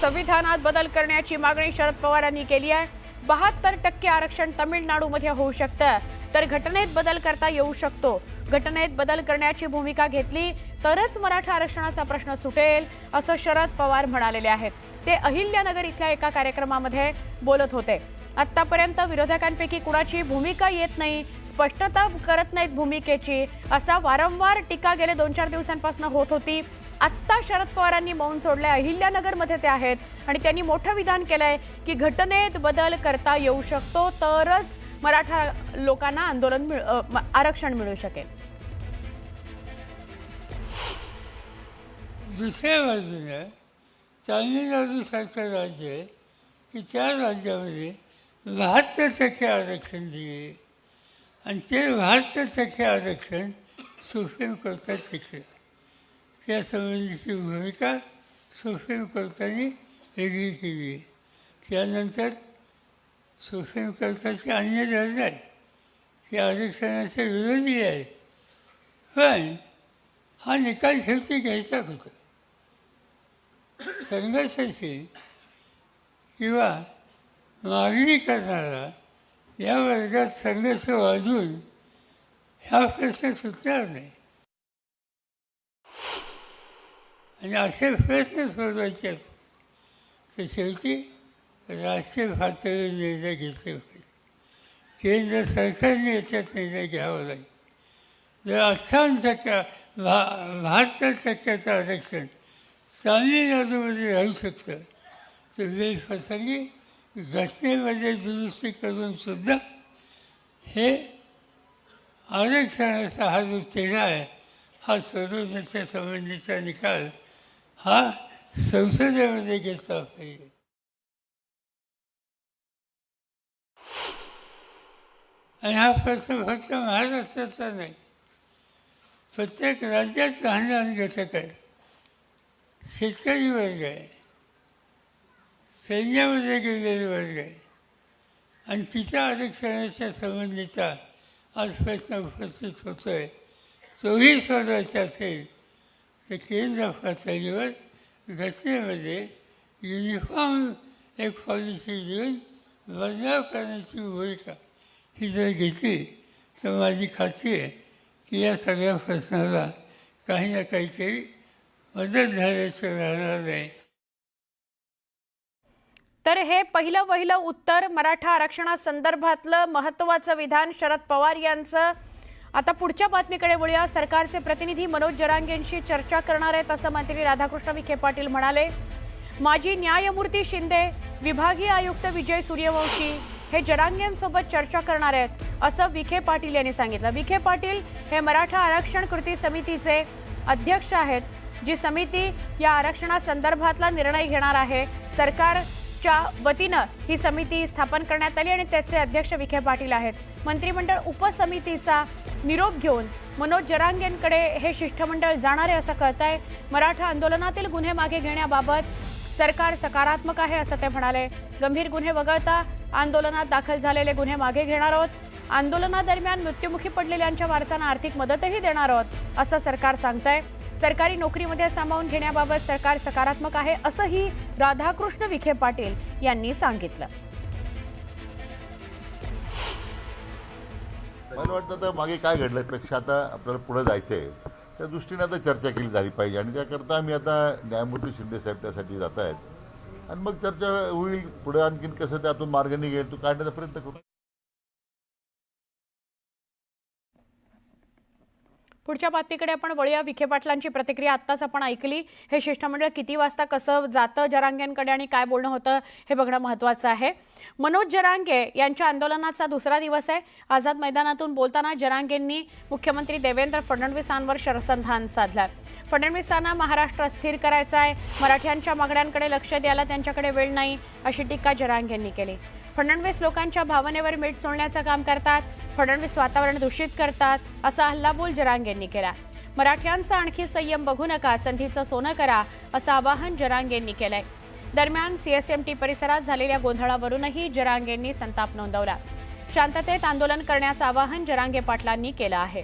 संविधानात बदल करण्याची मागणी शरद पवारांनी केली आहे. बहात्तर टक्के आरक्षण तामिळनाडूमध्ये होऊ शकतं. तर घटनेत बदल करता येऊ शकतो. घटनेत बदल करण्याची भूमिका घेतली तरच मराठा आरक्षणाचा प्रश्न सुटेल असं शरद पवार म्हणालेले आहेत. ते अहिल्यानगर इथल्या एका कार्यक्रमामध्ये बोलत होते. आतापर्यंत विरोधकांपैकी कुणाची भूमिका येत नाही स्पष्टता करत नाहीत भूमिकेची असा वारंवार टीका गेले दोन चार दिवसांपासून होत होती. आत्ता शरद पवारांनी मौन सोडलंय. अहिल्यानगरमध्ये ते आहेत. आणि त्यांनी मोठं विधान केलंय की घटनेत बदल करता येऊ शकतो तरच मराठा लोकांना आंदोलन मिळ- आरक्षण मिळू शकेल. दुसऱ्या बाजूनं तामिळनाडूसारखं राज्य आहे की त्या राज्यामध्ये बहात्तर टक्के आरक्षण दिले. आणि ते बहात्तर टक्के आरक्षण सुप्रीम कोर्टात टिकलं त्या संबंधीची भूमिका सुप्रीम कोर्टाने वेगळी केली आहे. त्यानंतर सुप्रीम कोर्टाचे अन्य दर्जा आहे. ते आरक्षणाचे विरोधी आहेत पण हा निकाल शेवटी घ्यायचा होता. संघर्षाची किंवा मागणी करणारा या वर्गात संघर्ष वाजून ह्या प्रश्न सुटणार नाही. आणि असे प्रश्न सोडवायचे असतील तर शेवटी राष्ट्रीय पातळीवर निर्णय घेतले पाहिजे. केंद्र सरकारने याच्यात निर्णय घ्यावा लागेल. जर अठ्ठावन्न टक्का भा बहात्तर टक्क्याचं आरक्षण तामिळनाडूमध्ये राहू शकतं तर वेळप्रसंगी घटनेमध्ये दुरुस्ती करूनसुद्धा हे आरक्षणाचा हा जो तेढा आहे हा सोडवण्याच्या संबंधीचा निकाल हा संसदेमध्ये घेतला पाहिजे आणि हा प्रश्न फक्त महाराष्ट्राचा नाही प्रत्येक राज्यात लहान लहान घटक आहेत शेतकरी वर्ग आहे सैन्यामध्ये गेलेले वर्ग आहे. आणि तिच्या आरक्षणाच्या संबंधीचा आज प्रश्न उपस्थित होतो आहे तोही सोडवायचा असेल तर केंद्र दिवस घटनेमध्ये युनिफॉर्म एक पॉलिसी देऊन बदलाव करण्याची भूमिका ही जर घेतली तर माझी खात्री आहे की या सगळ्या प्रश्नाला काही ना काहीतरी मदत झाल्याशिवाय राहणार नाही तर हे पहिलं पहिलं उत्तर मराठा आरक्षणासंदर्भातलं महत्त्वाचं विधान शरद पवार यांचं. आता पुढच्या बातमीकडे वळूया. सरकारचे प्रतिनिधी मनोज जरांगेंशी चर्चा करणार आहेत असं मंत्री राधाकृष्ण विखे पाटील म्हणाले. माजी न्यायमूर्ती शिंदे विभागीय आयुक्त विजय सूर्यवंशी हे जरांगेंसोबत चर्चा करणार आहेत असं विखे पाटील यांनी सांगितलं. विखे पाटील हे मराठा आरक्षण कृती समितीचे अध्यक्ष आहेत. जी समिती या आरक्षणासंदर्भातला निर्णय घेणार आहे. सरकारच्या वतीनं ही समिती स्थापन करण्यात आली आणि त्याचे अध्यक्ष विखे पाटील आहेत. मंत्रिमंडळ उपसमितीचा निरोप घेऊन मनोज जरांगेंकडे हे शिष्टमंडळ जाणार आहे असं आहे मराठा आंदोलनातील गुन्हे मागे घेण्याबाबत सरकार सकारात्मक आहे असं ते म्हणाले. गंभीर गुन्हे वगळता आंदोलनात दाखल झालेले गुन्हे मागे घेणार आहोत. आंदोलनादरम्यान मृत्युमुखी पडलेल्यांच्या वारसांना आर्थिक मदतही देणार आहोत असं सरकार सांगतंय. सरकारी नोकरीमध्ये सामावून घेण्याबाबत सरकार सकारात्मक आहे असंही राधाकृष्ण विखे पाटील यांनी सांगितलं. मला वाटतं तर मागे काय घडलं पेक्षा आता आपल्याला पुढे जायचं आहे त्या दृष्टीने आता चर्चा केली झाली पाहिजे. आणि त्याकरता आम्ही आता न्यायमूर्ती शिंदे साहेब त्यासाठी जात आहेत आणि मग चर्चा होईल पुढे आणखीन कसं त्यातून मार्ग निघेल तो काढण्याचा प्रयत्न करू. पुढच्या बातमीकडे आपण वळूया. विखे पाटलांची प्रतिक्रिया आत्ताच आपण ऐकली. हे शिष्टमंडळ किती वाजता कसं जातं जरांगेंकडे आणि काय बोलणं होतं हे बघणं महत्त्वाचं आहे. मनोज जरांगे यांच्या आंदोलनाचा दुसरा दिवस आहे. आझाद मैदानातून बोलताना जरांगेंनी मुख्यमंत्री देवेंद्र फडणवीसांवर शरसंधान साधलं. फडणवीसांना महाराष्ट्र अस्थिर करायचा आहे. मराठ्यांच्या मागण्यांकडे लक्ष द्यायला त्यांच्याकडे वेळ नाही अशी टीका जरांगेंनी केली. फडणवीस लोकांच्या भावनेवर मीठ चोळण्याचं काम करतात फडणवीस वातावरण दूषित करतात असा हल्लाबोल जरांग यांनी केला. मराठ्यांचा आणखी संयम बघू नका संधीचं सोनं करा असं आवाहन जरांग यांनी केलंय. दरम्यान सीएसएमटी परिसरात झालेल्या गोंधळावरूनही जरांग यांनी संताप नोंदवला. शांततेत आंदोलन करण्याचं आवाहन जरांगे पाटलांनी केलं आहे.